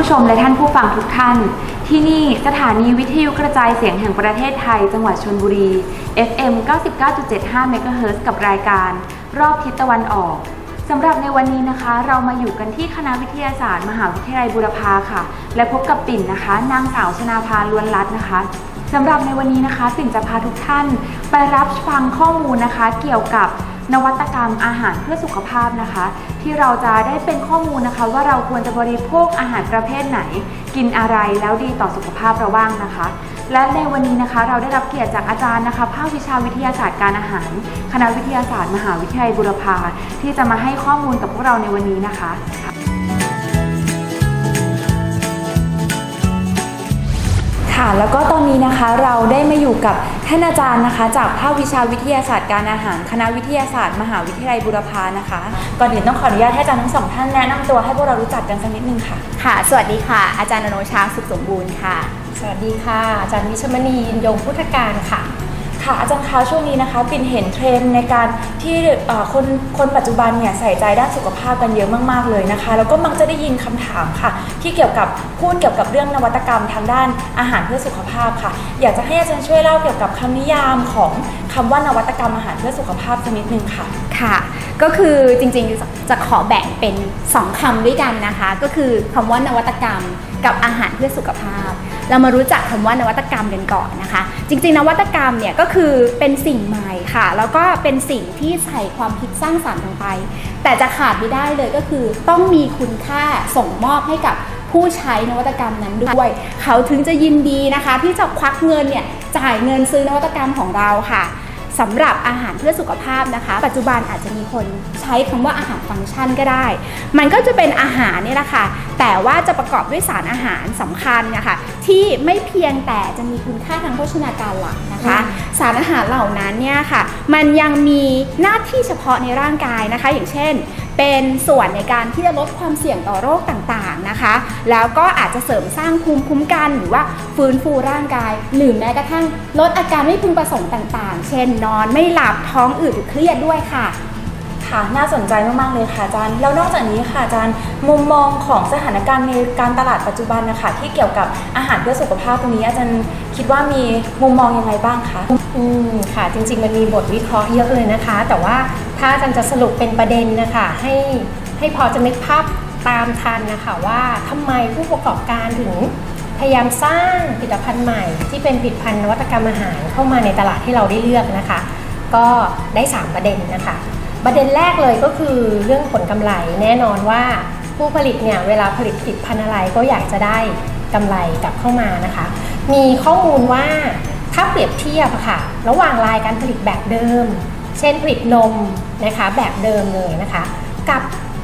ผู้ชมและท่านผู้ฟังทุกท่าน ที่นี่สถานีวิทยุกระจายเสียงแห่งประเทศไทย จังหวัดชลบุรี FM 99.75 MHz กับรายการ รอบทิศตะวันออกสำหรับในวันนี้นะคะ เรามาอยู่กันที่คณะวิทยาศาสตร์ มหาวิทยาลัยบูรพาค่ะ และพบกับปิ่นนะคะ นางสาวชนาภาล้วนรัตน์นะคะสำหรับในวันนี้นะคะปิ่นจะพาทุกท่าน ไปรับฟังข้อมูลนะคะ เกี่ยวกับ นวัตกรรมอาหารเพื่อสุขภาพนะคะ ที่เราจะได้เป็นข้อมูลนะคะ ว่าเราควรจะบริโภคอาหารประเภทไหน กินอะไรแล้วดีต่อสุขภาพเราบ้างนะคะ และในวันนี้นะคะเราได้รับเกียรติจากอาจารย์นะคะภาควิชาวิทยาศาสตร์การอาหาร คณะวิทยาศาสตร์ มหาวิทยาลัยบุรพาที่จะมาให้ข้อมูลกับพวกเราในวันนี้นะคะ ค่ะ แล้วก็ตอนนี้นะคะเราได้มาอยู่กับท่านอาจารย์นะคะ จากภาควิชาวิทยาศาสตร์การอาหาร คณะวิทยาศาสตร์ มหาวิทยาลัยบูรพานะคะ ก่อนอื่นต้องขออนุญาตให้อาจารย์ทั้งสองท่านแนะนำตัวให้พวกเรารู้จักกันสักนิดนึงค่ะ ค่ะ สวัสดีค่ะ อาจารย์อโนชาสุขสมบูรณ์ค่ะ สวัสดีค่ะ อาจารย์วิชมณียินยงพุทธการค่ะ ค่ะอาจารย์คะช่วงนี้นะคะปิ่นเห็นเทรนด์ในการที่เอ่อคนคนปัจจุบันเนี่ยใส่ใจด้านสุขภาพกันเยอะมากๆเลยนะคะ แล้วก็มักจะได้ยินคำถามค่ะ ที่เกี่ยวกับพูดเกี่ยวกับเรื่องนวัตกรรมทางด้านอาหารเพื่อสุขภาพค่ะ อยากจะให้อาจารย์ช่วยเล่าเกี่ยวกับคำนิยามของคำว่านวัตกรรมอาหารเพื่อสุขภาพสักนิดนึงค่ะ ค่ะ ก็คือจริงๆจะขอแบ่งเป็น 2คำด้วยกันนะคะ ก็คือคำว่านวัตกรรมกับอาหารเพื่อสุขภาพ เรามารู้จักคำว่านวัตกรรมกันก่อนนะคะ จริงๆ นวัตกรรมเนี่ยก็คือเป็นสิ่งใหม่ค่ะ แล้วก็เป็นสิ่งที่ใส่ความคิดสร้างสรรค์ลงไป แต่จะขาดไม่ได้เลยก็คือต้องมีคุณค่าส่งมอบให้กับผู้ใช้นวัตกรรมนั้นด้วย เขาถึงจะยินดีนะคะ ที่จะควักเงินเนี่ยจ่ายเงินซื้อนวัตกรรมของเราค่ะ สำหรับอาหารเพื่อสุขภาพนะคะ ปัจจุบันอาจจะมีคนใช้คำว่าอาหารฟังก์ชันก็ได้ มันก็จะเป็นอาหารเนี่ยแหละค่ะ แต่ว่าจะประกอบด้วยสารอาหารสำคัญนะคะ ที่ไม่เพียงแต่จะมีคุณค่าทางโภชนาการหลักนะคะ สารอาหารเหล่านั้นเนี่ยค่ะ มันยังมีหน้าที่เฉพาะในร่างกายนะคะ อย่างเช่น เป็นส่วนในการที่จะลดความเสี่ยงต่อโรคต่างๆนะคะ แล้วก็อาจจะเสริมสร้างภูมิคุ้มกันหรือว่าฟื้นฟูร่างกาย หรือแม้กระทั่งลดอาการไม่พึงประสงค์ต่างๆ เช่น นอนไม่หลับท้องอืดหรือเครียดด้วยค่ะค่ะน่าสนใจมากๆเลยค่ะอาจารย์ แล้วนอกจากนี้ค่ะอาจารย์ มุมมองของสถานการณ์ในการตลาดปัจจุบันนะคะที่เกี่ยวกับอาหารเพื่อสุขภาพตรงนี้ อาจารย์คิดว่ามีมุมมองยังไงบ้างคะ อืมค่ะ จริงๆมันมีบทวิเคราะห์เยอะเลยนะคะ แต่ว่า ถ้าอาจารย์จะสรุปเป็นประเด็นนะคะให้ให้พอจะนึกภาพตามทันนะคะว่าทำไมผู้ประกอบการถึงพยายามสร้างผลิตภัณฑ์ใหม่ ที่เป็นผลิตภัณฑ์นวัตกรรมอาหารเข้ามาในตลาดให้เราได้เลือกนะคะ ก็ได้ 3 ประเด็นนะคะ ประเด็นแรกเลยก็คือเรื่องผลกำไรแน่นอนว่าผู้ผลิตเนี่ยเวลาผลิตผลิตภัณฑ์อะไรก็อยากจะได้กำไรกลับเข้ามานะคะ มีข้อมูลว่าถ้าเปรียบเทียบค่ะระหว่างรายการผลิตแบบเดิม เช่นผลิตนมนะคะแบบเดิมเลยนะคะ กับ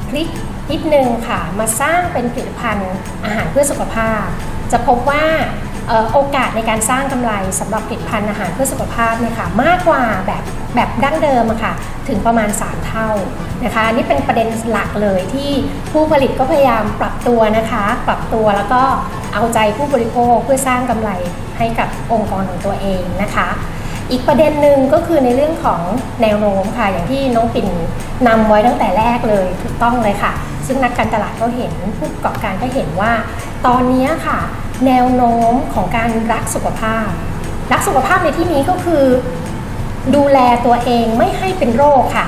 พลิกนิดนึงค่ะ มาสร้างเป็นผลิตภัณฑ์อาหารเพื่อสุขภาพ จะพบว่าโอกาสในการสร้างกำไรสำหรับผลิตภัณฑ์อาหารเพื่อสุขภาพเนี่ยค่ะมากกว่าแบบแบบดั้งเดิมอะค่ะถึงประมาณ 3 เท่านะคะนนี่เป็นประเด็นหลักเลยที่ผู้ผลิตก็พยายามปรับตัวนะคะ ปรับตัวแล้วก็เอาใจผู้บริโภคเพื่อสร้างกำไรให้กับองค์กรของตัวเองนะคะ อีกประเด็นหนึ่งก็คือในเรื่องของแนวโน้มค่ะ อย่างที่น้องปิ่นนำไว้ตั้งแต่แรกเลยถูกต้องเลยค่ะ ซึ่งนักการตลาดก็เห็นผู้ประกอบการก็เห็นว่า ตอนนี้ค่ะ แนวโน้มของการรักสุขภาพ รักสุขภาพในที่นี้ก็คือ ดูแลตัวเองไม่ให้เป็นโรคค่ะ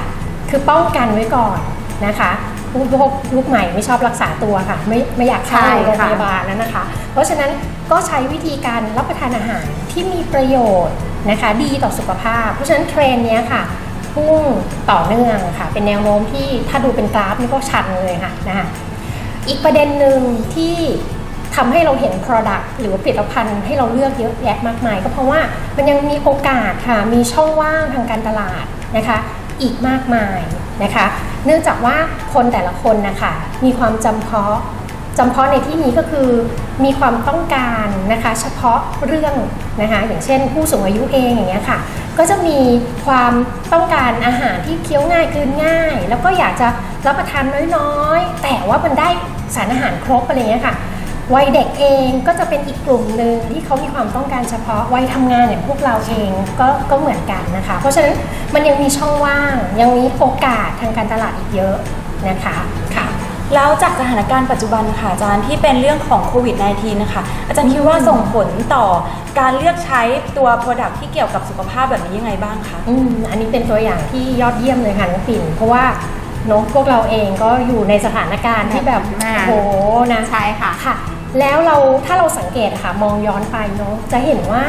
คือป้องกันไว้ก่อนนะคะผู้บริโภคยุคใหม่ไม่ชอบรักษาตัวค่ะ ไม่ไม่อยากเข้าใช่โรงพยาบาลนั้นนะคะ เพราะฉะนั้นก็ใช้วิธีการรับประทานอาหารที่มีประโยชน์ นะคะดีต่อสุขภาพ เพราะฉะนั้นเทรนด์นี้ค่ะพุ่งต่อเนื่องค่ะ เป็นแนวโน้มที่ถ้าดูเป็นกราฟนี่ก็ชันเลยค่ะนะคะอีกประเด็นหนึ่งที่ทำให้เราเห็น Product หรือว่าผลิตภัณฑ์ให้เราเลือกเยอะแยะมากมาย ก็เพราะว่ามันยังมีโอกาสค่ะ มีช่องว่างทางการตลาดนะคะ อีกมากมายนะคะ เนื่องจากว่าคนแต่ละคนนะคะ มีความจำเพาะ จำเพาะในที่นี้ก็คือมีความต้องการนะคะเฉพาะเรื่องนะคะอย่างเช่น ผู้สูงอายุเองอย่างเงี้ยค่ะ ก็จะมีความต้องการอาหารที่เคี้ยวง่ายกลืนง่าย แล้วก็อยากจะรับประทานน้อยๆ แต่ว่ามันได้สารอาหารครบอะไรเงี้ยค่ะวัยเด็กเองก็จะเป็นอีกกลุ่มหนึ่งที่เขามีความต้องการเฉพาะวัยทำงานอย่างพวกเราเองก็ก็เหมือนกันนะคะ เพราะฉะนั้นมันยังมีช่องว่างยังมีโอกาสทางการตลาดอีกเยอะนะคะค่ะ แล้วจากสถานการณ์ปัจจุบันค่ะอาจารย์ที่เป็นเรื่องของโควิด -19 นะคะอาจารย์คิดว่าส่งผลต่อการเลือกใช้ตัว Product ที่เกี่ยวกับสุขภาพแบบนี้ยังไงบ้างคะอืมอันนี้เป็นตัวอย่างที่ยอดเยี่ยมเลยค่ะน้องปิ่นเพราะว่าเนอะพวกเราเองก็อยู่ในสถานการณ์ที่แบบมากโอ้โหนะใช่ค่ะค่ะ แล้วเราถ้าเราสังเกตอะค่ะมองย้อนไปเนาะจะเห็นว่า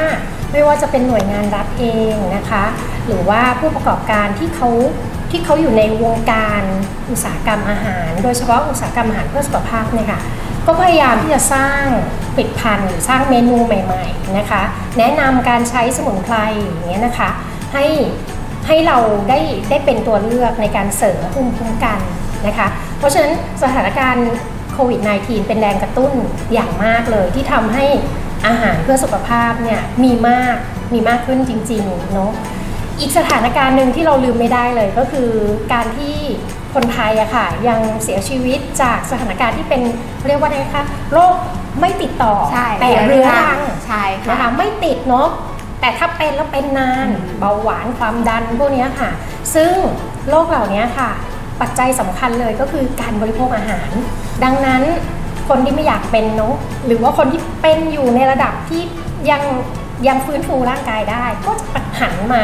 ไม่ว่าจะเป็นหน่วยงานรัฐเองนะคะ หรือว่าผู้ประกอบการที่เขา ที่เขาอยู่ในวงการอุตสาหกรรมอาหาร โดยเฉพาะอุตสาหกรรมอาหารเพื่อสุขภาพเนี่ยค่ะก็พยายามที่จะสร้างผลิตภัณฑ์หรือสร้างเมนูใหม่ ๆนะคะ แนะนำการใช้สมุนไพรอย่างเงี้ยนะคะให้ให้เราได้ได้เป็นตัวเลือกในการเสริมภูมิคุ้มกันนะคะ เพราะฉะนั้นสถานการณ์โควิด -19 เป็นแรงกระตุ้นอย่างมากเลยที่ทำให้อาหารเพื่อสุขภาพเนี่ยมีมากมีมากขึ้นจริงๆเนาะ อีกสถานการณ์หนึ่งที่เราลืมไม่ได้เลยก็คือการที่คนไทยอะค่ะยังเสียชีวิตจากสถานการณ์ที่เป็นเรียกว่าไงคะโรคไม่ติดต่อใช่แต่เรื้อรังใช่ค่ะนะคะไม่ติดเนาะแต่ถ้าเป็นแล้วเป็นนานเบาหวานความดันพวกเนี้ยค่ะ ซึ่งโรคเหล่านี้ค่ะ ปัจจัยสำคัญเลยก็คือการบริโภคอาหาร ดังนั้นคนที่ไม่อยากเป็นเนาะหรือว่าคนที่เป็นอยู่ในระดับที่ยังยังฟื้นฟูร่างกายได้ ก็จะหันมา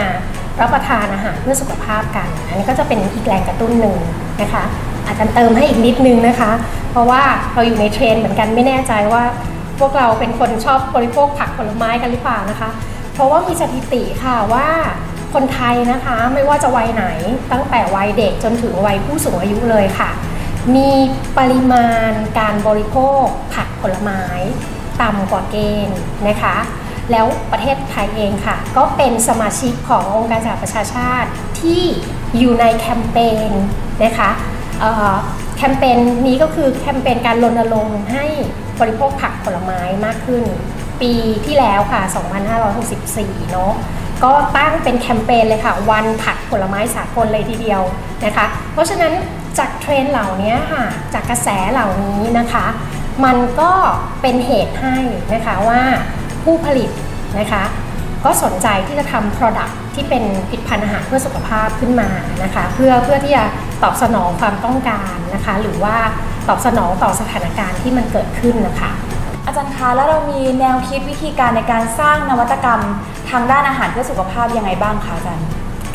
รับประทานอาหารเพื่อสุขภาพกัน อันนี้ก็จะเป็นอีกแรงกระตุ้นหนึ่งนะคะ อาจจะเติมให้อีกนิดนึงนะคะ เพราะว่าเราอยู่ในเทรนด์เหมือนกันไม่แน่ใจว่า พวกเราเป็นคนชอบบริโภคผักผลไม้กันหรือเปล่านะคะ เพราะว่ามีสถิติค่ะว่าคนไทยนะคะไม่ว่าจะวัยไหนตั้งแต่วัยเด็กจนถึงวัยผู้สูงอายุเลยค่ะ มีปริมาณการบริโภคผักผลไม้ต่ำกว่าเกณฑ์นะคะ แล้วประเทศไทยเองค่ะ ก็เป็นสมาชิกขององค์การสหประชาชาติที่อยู่ในแคมเปญนะคะแคมเปญนี้ก็คือแคมเปญการรณรงค์ให้บริโภคผักผลไม้มากขึ้น ปีที่แล้วค่ะ 2564 เนาะก็ตั้งเป็นแคมเปญเลยค่ะ วันผักผลไม้สากลเลยทีเดียวนะคะ เพราะฉะนั้นจากเทรนด์เหล่านี้ค่ะ จากกระแสเหล่านี้นะคะ มันก็เป็นเหตุให้นะคะว่า ผู้ผลิตนะคะก็สนใจที่จะทำ Product ที่เป็นผลิตภัณฑ์อาหารเพื่อสุขภาพขึ้นมานะคะเพื่อเพื่อที่จะตอบสนองความต้องการนะคะหรือว่าตอบสนองต่อสถานการณ์ที่มันเกิดขึ้นนะคะ อาจารย์คะแล้วเรามีแนวคิดวิธีการในการสร้างนวัตกรรม ทางด้านอาหารเพื่อสุขภาพยังไงบ้างคะอาจารย์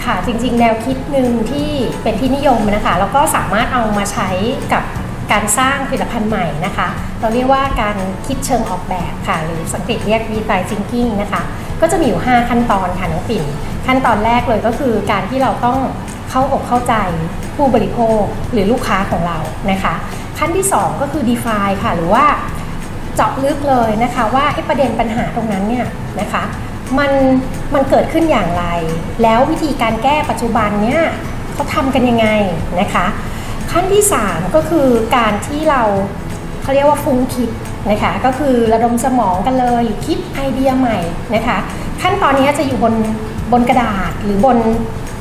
ค่ะจริงๆ แนวคิดหนึ่งที่เป็นที่นิยมนะคะแล้วก็สามารถเอามาใช้กับ การสร้างผลิตภัณฑ์ใหม่นะคะ เราเรียกว่าการคิดเชิงออกแบบค่ะ หรือสังกฤษเรียก design thinking นะคะ ก็จะมีอยู่ 5 ขั้นตอนค่ะน้องปิ่น ขั้นตอนแรกเลยก็คือการที่เราต้องเข้าอกเข้าใจผู้บริโภคหรือลูกค้าของเรานะคะ ขั้นที่ 2 ก็คือ define ค่ะ หรือว่าเจาะลึกเลยนะคะว่าไอ้ประเด็นปัญหาตรงนั้นเนี่ยนะคะมันมันเกิดขึ้นอย่างไร แล้ววิธีการแก้ปัจจุบันเนี่ยเขาทำกันยังไงนะคะ ขั้นที่ 3 ก็คือการที่เราเขาเรียกว่าฟุ้งคิดนะคะก็คือระดมสมองกันเลยหรือคิดไอเดียใหม่นะคะขั้นตอนนี้จะอยู่บนบนกระดาษหรือบน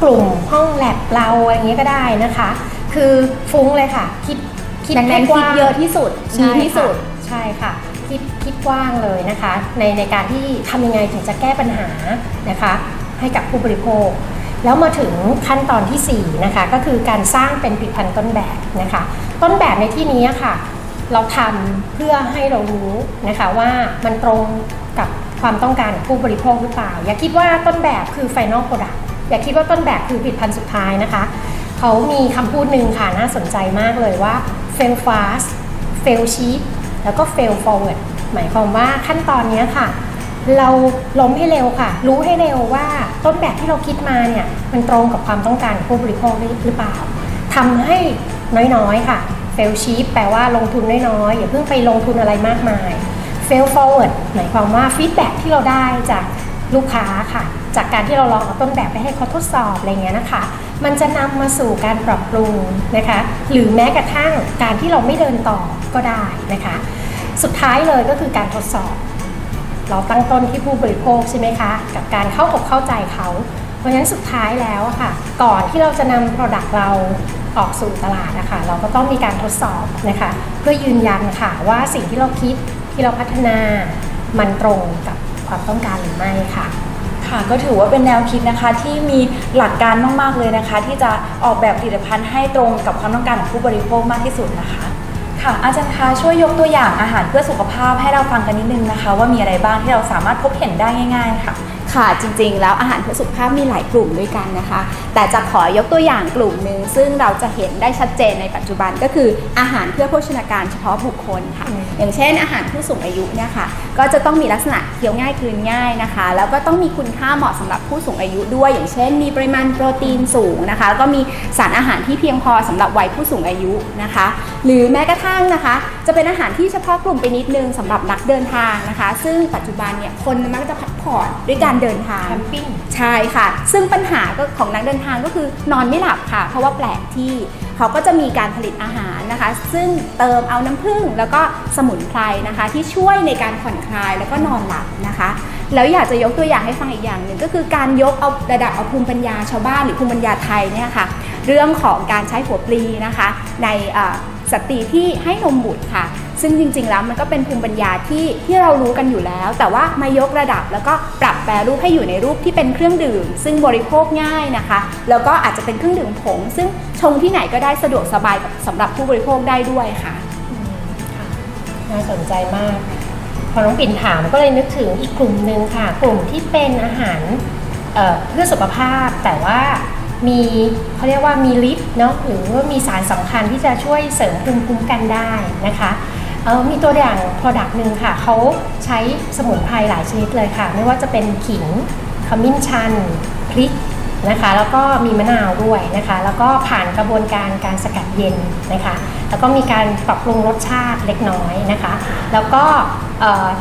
กลุ่มห้องแลบเราอะไรอย่างเงี้ยก็ได้นะคะ คือฟุ้งเลยค่ะ คิดคิดดังนั้นให้กคิดว้างเยอะที่สุดใช่ดีที่สุดค่ะใช่ค่ะคิดคิดกว้างเลยนะคะ ในในการที่ทำยังไงถึงจะแก้ปัญหานะคะ ให้กับผู้บริโภค แล้วมาถึงขั้นตอนที่ 4 นะคะ ก็คือการสร้างเป็นผลิตภัณฑ์ต้นแบบนะคะ ต้นแบบในที่นี้ค่ะ เราทำเพื่อให้เรารู้นะคะว่ามันตรงกับความต้องการของผู้บริโภคหรือเปล่า อย่าคิดว่าต้นแบบคือ Final Product อย่าคิดว่าต้นแบบคือผลิตภัณฑ์สุดท้ายนะคะ เขามีคำพูดหนึ่งค่ะน่าสนใจมากเลยว่า fail fast fail cheap แล้วก็ fail forward หมายความว่าขั้นตอนนี้ค่ะ เราล้มให้เร็วค่ะ รู้ให้เร็วว่าต้นแบบที่เราคิดมาเนี่ยมันตรงกับความต้องการผู้บริโภคหรือเปล่าทำให้น้อยๆค่ะ fail cheap แปลว่าลงทุนน้อยๆอย่าเพิ่งไปลงทุนอะไรมากมาย fail forward หมายความว่า feedback ที่เราได้จากลูกค้าค่ะ จากการที่เราลองเอาต้นแบบไปให้เขาทดสอบอะไรเงี้ยนะคะ มันจะนำมาสู่การปรับปรุงนะคะ หรือแม้กระทั่งการที่เราไม่เดินต่อก็ได้นะคะ สุดท้ายเลยก็คือการทดสอบ เราตั้งต้นที่ผู้บริโภคใช่ไหมคะ กับการเข้าอกเข้าใจเขา เพราะฉะนั้นสุดท้ายแล้วค่ะ ก่อนที่เราจะนำ Product เราออกสู่ตลาดนะคะเราก็ต้องมีการทดสอบนะคะ เพื่อยืนยันค่ะว่าสิ่งที่เราคิดที่เราพัฒนามันตรงกับความต้องการหรือไม่ค่ะค่ะก็ถือว่าเป็นแนวคิดนะคะที่มีหลักการมากๆเลยนะคะ ที่จะออกแบบผลิตภัณฑ์ให้ตรงกับความต้องการของผู้บริโภคมากที่สุดนะคะ ค่ะอาจารย์คะช่วยยกตัวอย่างอาหารเพื่อสุขภาพให้เราฟังกันนิดนึงนะคะ ว่ามีอะไรบ้างที่เราสามารถพบเห็นได้ง่าย ๆ ค่ะ ค่ะจริงๆ แล้วอาหารเพื่อสุขภาพมีหลายกลุ่มด้วยกันนะคะ แต่จะขอยกตัวอย่างกลุ่มหนึ่งซึ่งเราจะเห็นได้ชัดเจนในปัจจุบันก็คืออาหารเพื่อโภชนาการเฉพาะบุคคลค่ะอืมอย่างเช่น อาหารผู้สูงอายุเนี่ยค่ะก็จะต้องมีลักษณะเคี้ยวง่ายกลืนง่ายนะคะ แล้วก็ต้องมีคุณค่าเหมาะสำหรับผู้สูงอายุด้วย อย่างเช่น มีปริมาณโปรตีนสูงนะคะแล้วก็มีสารอาหารที่เพียงพอสำหรับวัยผู้สูงอายุนะคะ หรือแม้กระทั่งนะคะ จะเป็นอาหารที่เฉพาะกลุ่มไปนิดนึงสำหรับนักเดินทางนะคะ ซึ่งปัจจุบันเนี่ยคนมักจะพักผ่อนด้วยการเดินทางแคมปิ้งใช่ค่ะ ซึ่งปัญหาก็ของนักเดินทางก็คือนอนไม่หลับค่ะ เพราะว่าแปลกที่เขาก็จะมีการผลิตอาหารนะคะ ซึ่งเติมเอาน้ำผึ้งแล้วก็สมุนไพรนะคะ ที่ช่วยในการผ่อนคลายแล้วก็นอนหลับนะคะ แล้วอยากจะยกตัวอย่างให้ฟังอีกอย่างหนึ่งก็คือการยกเอาระดับเอาภูมิปัญญาชาวบ้านหรือภูมิปัญญาไทยเนี่ยค่ะ เรื่องของการใช้หัวปลีนะคะ ในเอ่อสตรีที่ให้นมบุตรค่ะ ซึ่งจริง ๆ แล้วมันก็เป็นภูมิปัญญาที่ที่เรารู้กันอยู่แล้ว แต่ว่ามายกระดับแล้วก็ปรับแปรรูปให้อยู่ในรูปที่เป็นเครื่องดื่ม ซึ่งบริโภคง่ายนะคะ แล้วก็อาจจะเป็นเครื่องดื่มผง ซึ่งชงที่ไหนก็ได้สะดวกสบายกับสำหรับผู้บริโภคได้ด้วยค่ะน่าสนใจมาก พอน้องปิ่นถามก็เลยนึกถึงอีกกลุ่มหนึ่งค่ะ กลุ่มที่เป็นอาหารเเพื่อสุขภาพ แต่ว่ามีเขาเรียกว่ามีฤทธิ์เนาะหรือว่ามีสารสำคัญที่จะช่วยเสริมภูมิคุ้มกันได้นะคะ มีตัวอย่าง Product หนึ่งค่ะ เขาใช้สมุนไพรหลายชนิดเลยค่ะ ไม่ว่าจะเป็นขิง ขมิ้นชัน พริกนะคะ แล้วก็มีมะนาวด้วยนะคะ แล้วก็ผ่านกระบวนการการสกัดเย็นนะคะ แล้วก็มีการปรับปรุงรสชาติเล็กน้อยนะคะ แล้วก็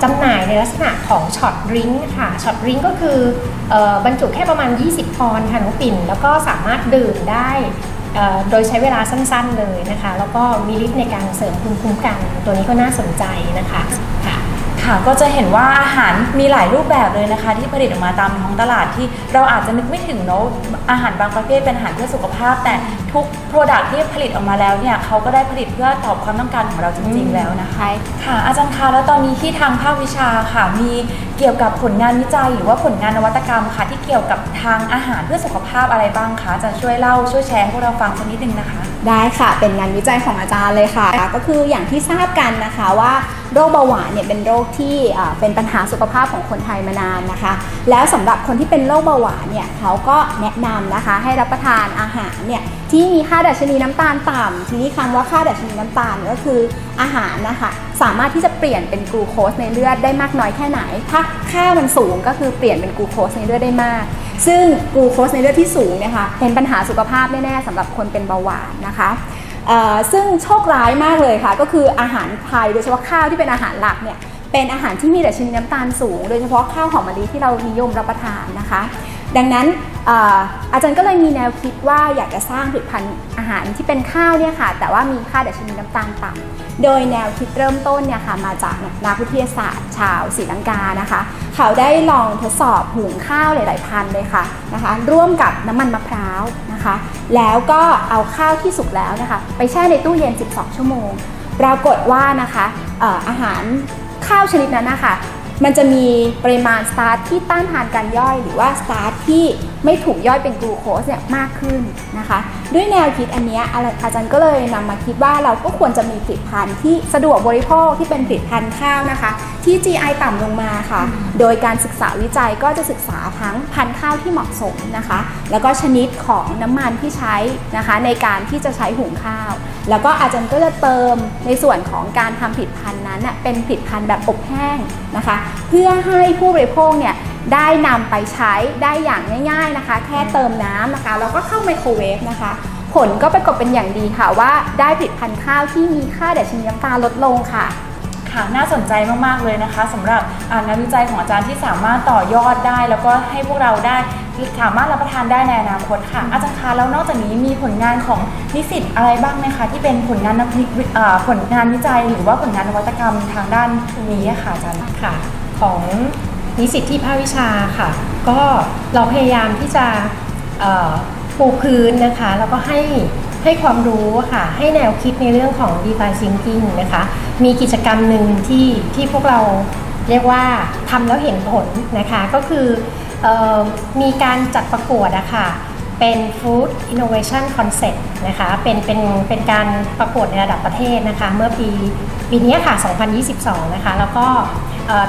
จำหน่ายในลักษณะของช็อตดริงค่ะช็อตดริงก็คือออบรรจุแค่ประมาณ 20 ปอนด์ค่ะน้องปิ่น แล้วก็สามารถดื่มได้ โดยใช้เวลาสั้นๆเลยนะคะ แล้วก็มีฤทธิ์ในการเสริมภูมิคุ้มกัน ตัวนี้ก็น่าสนใจนะคะค่ะค่ะก็จะเห็นว่าอาหารมีหลายรูปแบบเลยนะคะ ที่ผลิตออกมาตามท้องตลาดที่เราอาจจะนึกไม่ถึงเนอะอาหารบางประเภทเป็นอาหารเพื่อสุขภาพ แต่ทุกโปรดักที่ผลิตออกมาแล้วเนี่ยเขาก็ได้ผลิตเพื่อตอบความต้องการของเราจริงๆแล้วนะคะใช่ค่ะอาจารย์คะแล้วตอนนี้ที่ทางภาควิชาค่ะมี เกี่ยวกับผลงานวิจัยหรือว่าผลงานนวัตกรรมค่ะ ที่เกี่ยวกับทางอาหารเพื่อสุขภาพอะไรบ้างคะจารย์ช่วยเล่าช่วยแชร์ให้พวกเราฟังสักนิดนึงนะคะ ได้ค่ะเป็นงานวิจัยของอาจารย์เลยค่ะ ก็คืออย่างที่ทราบกันนะคะว่าโรคเบาหวานเนี่ยเป็นโรคที่เป็นปัญหาสุขภาพของคนไทยมานานนะคะ แล้วสำหรับคนที่เป็นโรคเบาหวานเนี่ยเขาก็แนะนำนะคะให้รับประทานอาหารเนี่ยที่มีค่าดัชนีน้ำตาลต่ำทีนี้คำว่าค่าดัชนีน้ำตาลก็คืออาหารนะคะ สามารถที่จะเปลี่ยนเป็นกลูโคสในเลือดได้มากน้อยแค่ไหน ถ้าค่ามันสูงก็คือเปลี่ยนเป็นกลูโคสในเลือดได้มาก ซึ่งกลูโคสในเลือดที่สูงเนี่ยค่ะเป็นปัญหาสุขภาพแน่ๆสำหรับคนเป็นเบาหวานนะคะซึ่งโชคร้ายมากเลยค่ะ ก็คืออาหารไทยโดยเฉพาะข้าวที่เป็นอาหารหลักเนี่ยเป็นอาหารที่มีดัชนีน้ำตาลสูง โดยเฉพาะข้าวหอมมะลิที่เรานิยมรับประทานนะคะ ดังนั้นอาจารย์ก็เลยมีแนวคิดว่าอยากจะสร้างผลิตภัณฑ์อาหารที่เป็นข้าวเนี่ยค่ะแต่ว่ามีค่าดัชนีน้ำตาลต่ำโดยแนวคิดเริ่มต้นเนี่ยค่ะมาจากนักวิทยาศาสตร์ ชาวศรีลังกานะคะ เขาได้ลองทดสอบหุงข้าวหลาย ๆ พันเลยค่ะนะคะ ร่วมกับน้ำมันมะพร้าวนะคะ แล้วก็เอาข้าวที่สุกแล้วนะคะ ไปแช่ในตู้เย็น 12 ชั่วโมง ปรากฏว่านะคะอาหารข้าวชนิดนั้นนะคะ มันจะมีปริมาณสตาร์ทที่ต้านทานการย่อย หรือว่าสตาร์ทที่ไม่ถูกย่อยเป็นกลูโคสเนี่ยมากขึ้นนะคะ ด้วยแนวคิดอันนี้อาจารย์ก็เลยนำมาคิดว่าเราก็ควรจะมีผลิตภัณฑ์ที่สะดวกบริโภคที่เป็นผลิตภัณฑ์ข้าวนะคะ ที่ GI ต่ำลงมาค่ะ โดยการศึกษาวิจัยก็จะศึกษาทั้งพันธุ์ข้าวที่เหมาะสมนะคะ แล้วก็ชนิดของน้ำมันที่ใช้นะคะ ในการที่จะใช้หุงข้าว แล้วก็อาจารย์ก็จะเติมในส่วนของการทำผลิตภัณฑ์นั้นน่ะเป็นผลิตภัณฑ์แบบอบแห้งนะคะ เพื่อให้ผู้บริโภคเนี่ย ได้นำไปใช้ได้อย่างง่ายๆนะคะ แค่เติมน้ำนะคะแล้วก็เข้าไมโครเวฟนะคะ ผลก็ปรากฏเป็นอย่างดีค่ะว่าได้ผลิตภัณฑ์ข้าวที่มีค่าดัชนีน้ำตาลลดลงค่ะค่ะน่าสนใจมากๆเลยนะคะสำหรับอ่างานวิจัยของอาจารย์ที่สามารถต่อยอดได้ แล้วก็ให้พวกเราได้สามารถรับประทานได้ในอนาคตค่ะ อาจารย์คะแล้วนอกจากนี้มีผลงานของนิสิตอะไรบ้างไหมคะที่เป็นผลงานนวิอ่าผลงานวิจัย หรือว่าผลงานนวัตกรรมทางด้านนี้อะค่ะอาจารย์ค่ะ ของ นิสิตที่ภาควิชาค่ะ ก็เราพยายามที่จะปูพื้นนะคะ แล้วก็ให้ให้ความรู้ค่ะ ให้แนวคิดในเรื่องของ design thinking นะคะ มีกิจกรรมหนึ่งที่ที่พวกเราเรียกว่าทำแล้วเห็นผลนะคะ ก็คือออมีการจัดประกวดอะค่ะเป็น Food Innovation Concept นะคะ เป็น เป็น เป็นการประกวดในระดับประเทศนะคะ เมื่อปี ปีนี้ค่ะ 2022 นะคะ แล้วก็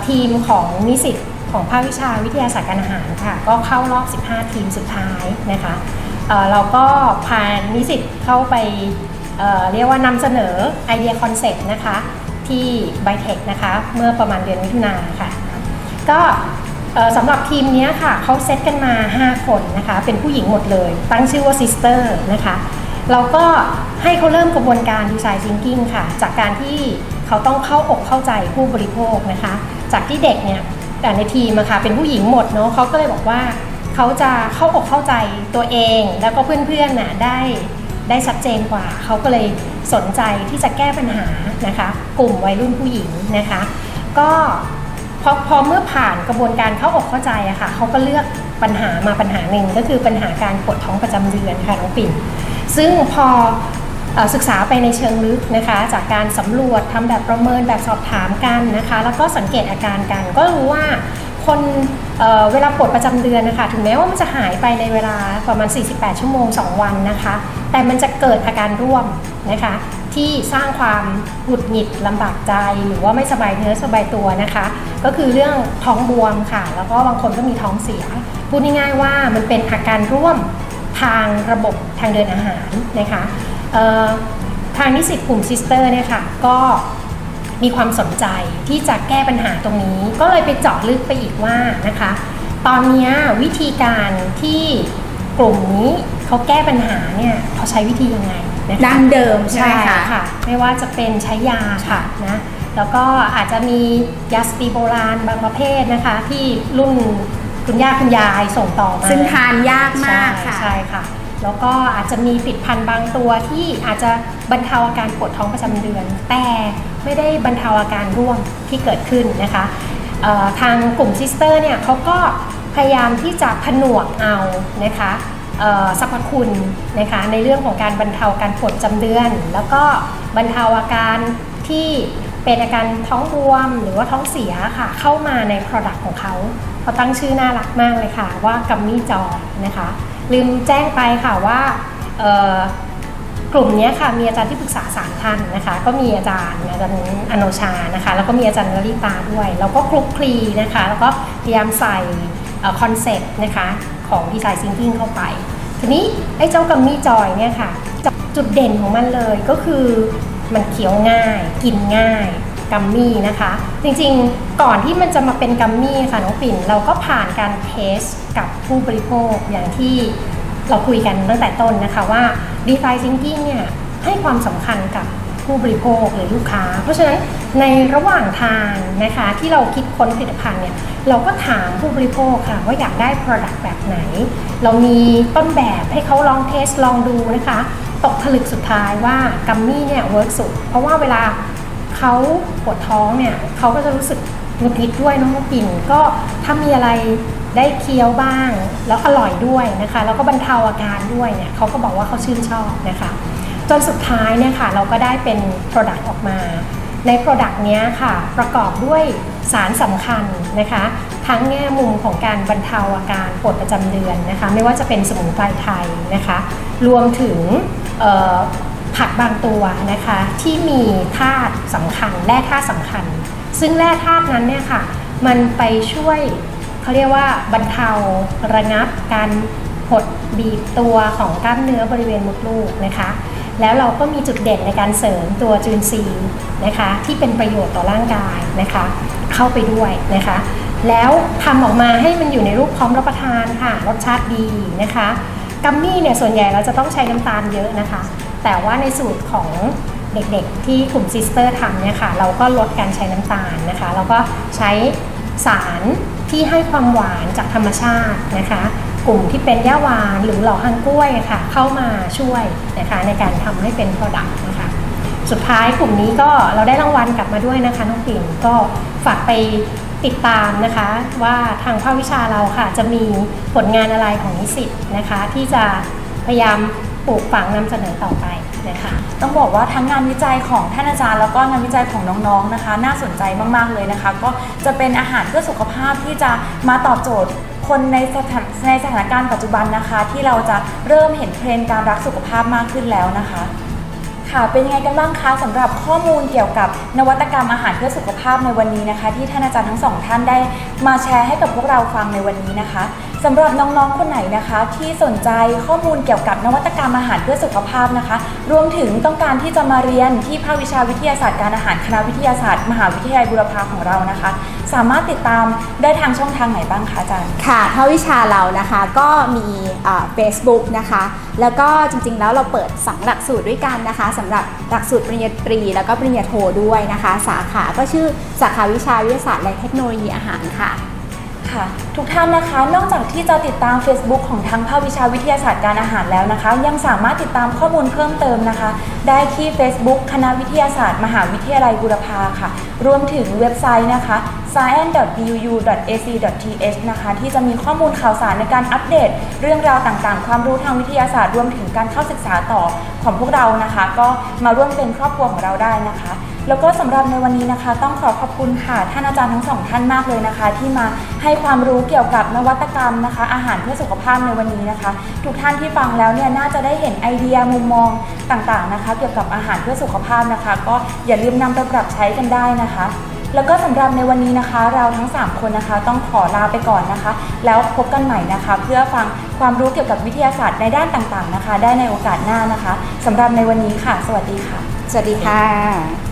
ทีมของนิสิต ของภาควิชาวิทยาศาสตร์การอาหารค่ะ ก็เข้ารอบ 15 ทีมสุดท้ายนะคะเเราก็พานิสิตเข้าไปเเรียกว่านำเสนอไอเดียคอนเซ็ปต์นะคะ ที่ไบเทคนะคะ เมื่อประมาณเดือนมิถุนาค่ะ ก็สำหรับทีมนี้ค่ะเขาเซตกันมา 5 คนนะคะ เป็นผู้หญิงหมดเลย ตั้งชื่อว่า Sister นะคะเราก็ให้เขาเริ่มกระบวนการ Design Thinking ค่ะ จากการที่เขาต้องเข้าอกเข้าใจผู้บริโภคนะคะ จากที่เด็กเนี่ย แต่ในทีมอะค่ะเป็นผู้หญิงหมดเนาะเขาก็เลยบอกว่าเขาจะเข้าอกเข้าใจตัวเอง แล้วก็เพื่อนๆน่ะได้ได้ชัดเจนกว่า เขาก็เลยสนใจที่จะแก้ปัญหานะคะ กลุ่มวัยรุ่นผู้หญิงนะคะ ก็พอพอเมื่อผ่านกระบวนการเข้าอกเข้าใจอะค่ะเขาก็เลือกปัญหามาปัญหาหนึ่งก็คือปัญหาการปวดท้องประจำเดือนค่ะน้องปิ่นซึ่งพอ ศึกษาไปในเชิงลึกนะคะ จากการสำรวจทำแบบประเมินแบบสอบถามกันนะคะ แล้วก็สังเกตอาการกัน ก็รู้ว่าคนเเวลาปวดประจำเดือนนะคะ ถึงแม้ว่ามันจะหายไปในเวลาประมาณ 48 ชั่วโมง 2 วันนะคะ แต่มันจะเกิดอาการร่วมนะคะ ที่สร้างความหงุดหงิดลำบากใจ หรือว่าไม่สบายเนื้อสบายตัวนะคะ ก็คือเรื่องท้องบวมค่ะ แล้วก็บางคนก็มีท้องเสีย พูดง่ายๆว่ามันเป็นอาการร่วมทางระบบทางเดินอาหารนะคะ ทางนิสิตกลุ่มซิสเตอร์เนี่ยค่ะก็มีความสนใจที่จะแก้ปัญหาตรงนี้ ก็เลยไปเจาะลึกไปอีกว่านะคะ ตอนเนี้ยวิธีการที่กลุ่มนี้เขาแก้ปัญหาเนี่ยเขาใช้วิธียังไงนะคะดั้งเดิมใช่ไหมคะค่ะไม่ว่าจะเป็นใช้ยาค่ะนะแล้วก็อาจจะมียาสตีโบราณบางประเภทนะคะ ที่รุ่นคุณย่าคุณยายส่งต่อมาซึ่งทานยากมากใช่ค่ะใช่ค่ะ แล้วก็อาจจะมีผลิดพันธ์บางตัวที่อาจจะบรรเทาอาการปวดท้องประจำเดือน แต่ไม่ได้บรรเทาอาการร่วมที่เกิดขึ้นนะคะทางกลุ่มซิสเตอร์เนี่ยเขาก็พยายามที่จะผนวกเอานะคะสรรพคุณนะคะในเรื่องของการบรรเทาการปวดประจำเดือน แล้วก็บรรเทาอาการที่เป็นอาการท้องบวมหรือว่าท้องเสียค่ะเข้ามาใน Product ของเขาเขาตั้งชื่อน่ารักมากเลยค่ะว่ากัมมี่จอนะคะ ลืมแจ้งไปค่ะว่ากลุ่มนี้ค่ะมีอาจารย์ที่ปรึกษาสามท่านนะคะ ก็มีอาจารย์อาจารย์อโนชานะคะ แล้วก็มีอาจารย์นริตาด้วย แล้วก็คลุกคลีนะคะ แล้วก็พยายามใส่คอนเซ็ปต์นะคะของดีไซน์ซิงกิ้งเข้าไป ทีนี้ไอ้เจ้ากัมมี่จอยเนี่ยค่ะ จุดเด่นของมันเลยก็คือมันเคี้ยวง่าย กินง่าย กัมมี่นะคะ จริงๆก่อนที่มันจะมาเป็นกัมมี่ค่ะน้องปิ่นเราก็ผ่านการเทสกับผู้บริโภคอย่างที่เราคุยกันตั้งแต่ต้นนะคะว่า Design Thinking เนี่ยให้ความสำคัญกับผู้บริโภคหรือลูกค้า เพราะฉะนั้นในระหว่างทางนะคะที่เราคิดค้นผลิตภัณฑ์เนี่ยเราก็ถามผู้บริโภคค่ะว่าอยากได้ Product แบบไหน เรามีต้นแบบให้เขาลองเทสลองดูนะคะ ตกผลึกสุดท้ายว่ากัมมี่เนี่ยเวิร์กสุด เพราะว่าเวลา เขาปวดท้องเนี่ยเขาก็จะรู้สึกหงุดหงิดด้วยน้องปิ่นก็ถ้ามีอะไรได้เคี้ยวบ้าง แล้วอร่อยด้วยนะคะแล้วก็บรรเทาอาการด้วยเนี่ยเขาก็บอกว่าเขาชื่นชอบนะคะ จนสุดท้ายเนี่ยค่ะเราก็ได้เป็น Product ออกมา ใน Product เนี้ยค่ะประกอบด้วยสารสำคัญนะคะ ทั้งแง่มุมของการบรรเทาอาการปวดประจำเดือนนะคะ ไม่ว่าจะเป็นสมุนไพรไทยนะคะ รวมถึง ผักบางตัวนะคะที่มีธาตุสำคัญแร่ธาตุสำคัญ ซึ่งแร่ธาตุนั้นเนี่ยค่ะมันไปช่วยเขาเรียกว่าบรรเทาระงับการหดบีบตัวของกล้ามเนื้อบริเวณมดลูกนะคะ แล้วเราก็มีจุดเด่นในการเสริมตัวจุลินทรีย์นะคะ ที่เป็นประโยชน์ต่อร่างกายนะคะ เข้าไปด้วยนะคะ แล้วทำออกมาให้มันอยู่ในรูปพร้อมรับประทานค่ะรสชาติดีนะคะกัมมี่เนี่ยส่วนใหญ่เราจะต้องใช้น้ำตาลเยอะนะคะ แต่ว่าในสูตรของเด็กๆที่กลุ่มซิสเตอร์ทำเนี่ยค่ะเราก็ลดการใช้น้ำตาลนะคะแล้วก็ใช้สารที่ให้ความหวานจากธรรมชาตินะคะ กลุ่มที่เป็นย่าหวานหรือหล่อฮังกล้วยค่ะ เข้ามาช่วยนะคะในการทำให้เป็น Product นะคะ สุดท้ายกลุ่มนี้ก็เราได้รางวัลกลับมาด้วยนะคะน้องปิ่นก็ฝากไปติดตามนะคะว่าทางภาควิชาเราค่ะจะมีผลงานอะไรของนิสิตนะคะ ที่จะพยายาม ปลูกฝังนำเสนอต่อไปนะคะต้องบอกว่าทั้งงานวิจัยของท่านอาจารย์แล้วก็งานวิจัยของน้องๆนะคะ น่าสนใจมากๆเลยนะคะ ก็จะเป็นอาหารเพื่อสุขภาพที่จะมาตอบโจทย์คนในสถานในสถานการณ์ปัจจุบันนะคะ ที่เราจะเริ่มเห็นเทรนด์การรักสุขภาพมากขึ้นแล้วนะคะค่ะเป็นยังไงกันบ้างคะสำหรับข้อมูลเกี่ยวกับนวัตกรรมอาหารเพื่อสุขภาพในวันนี้นะคะ ที่ท่านอาจารย์ทั้งสองท่านได้มาแชร์ให้กับพวกเราฟังในวันนี้นะคะ สำหรับน้องๆ คนไหนนะคะ ที่สนใจข้อมูลเกี่ยวกับนวัตกรรมอาหารเพื่อสุขภาพนะคะ รวมถึงต้องการที่จะมาเรียนที่ภาควิชาวิทยาศาสตร์การอาหารคณะวิทยาศาสตร์ มหาวิทยาลัยบุรพาของเรานะคะ สามารถติดตามได้ทางช่องทางไหนบ้างคะอาจารย์ ค่ะภาควิชาเรานะคะก็มีเฟซบุ๊กนะคะ แล้วก็จริงๆ แล้วเราเปิด2หลักสูตรด้วยกันนะคะสำหรับหลักสูตรปริญญาตรี แล้วก็ปริญญาโทด้วยนะคะ สาขาก็ชื่อสาขาวิชาวิทยาศาสตร์และเทคโนโลยีอาหารค่ะ ค่ะ ทุกท่านนะคะ นอกจากที่จะติดตาม Facebook ของทั้งภาควิชาวิทยาศาสตร์การอาหารแล้วนะคะ ยังสามารถติดตามข้อมูลเพิ่มเติมนะคะ ได้ที่ Facebook คณะวิทยาศาสตร์ มหาวิทยาลัยบูรพาค่ะ รวมถึงเว็บไซต์นะคะ science.buu.ac.th นะคะ ที่จะมีข้อมูลข่าวสารในการอัปเดต เรื่องราวต่างๆ ความรู้ทางวิทยาศาสตร์รวมถึงการเข้าศึกษาต่อของพวกเรานะคะ ก็มาร่วมเป็นครอบครัวของเราได้นะคะ แล้วก็สำหรับในวันนี้นะคะ ต้องขอขอบคุณค่ะท่านอาจารย์ทั้งสองท่านมากเลยนะคะ ที่มาให้ความรู้เกี่ยวกับนวัตกรรมนะคะ อาหารเพื่อสุขภาพในวันนี้นะคะ ทุกท่านที่ฟังแล้วเนี่ยน่าจะได้เห็นไอเดียมุมมองต่างๆนะคะ เกี่ยวกับอาหารเพื่อสุขภาพนะคะ ก็อย่าลืมนำไปปรับใช้กันได้นะคะแล้วก็สำหรับในวันนี้นะคะ เราทั้ง 3 คนนะคะ ต้องขอลาไปก่อนนะคะ แล้วพบกันใหม่นะคะ เพื่อฟังความรู้เกี่ยวกับวิทยาศาสตร์ในด้านต่างๆนะคะ ได้ในโอกาสหน้านะคะสำหรับในวันนี้ค่ะ สวัสดีค่ะ สวัสดีค่ะ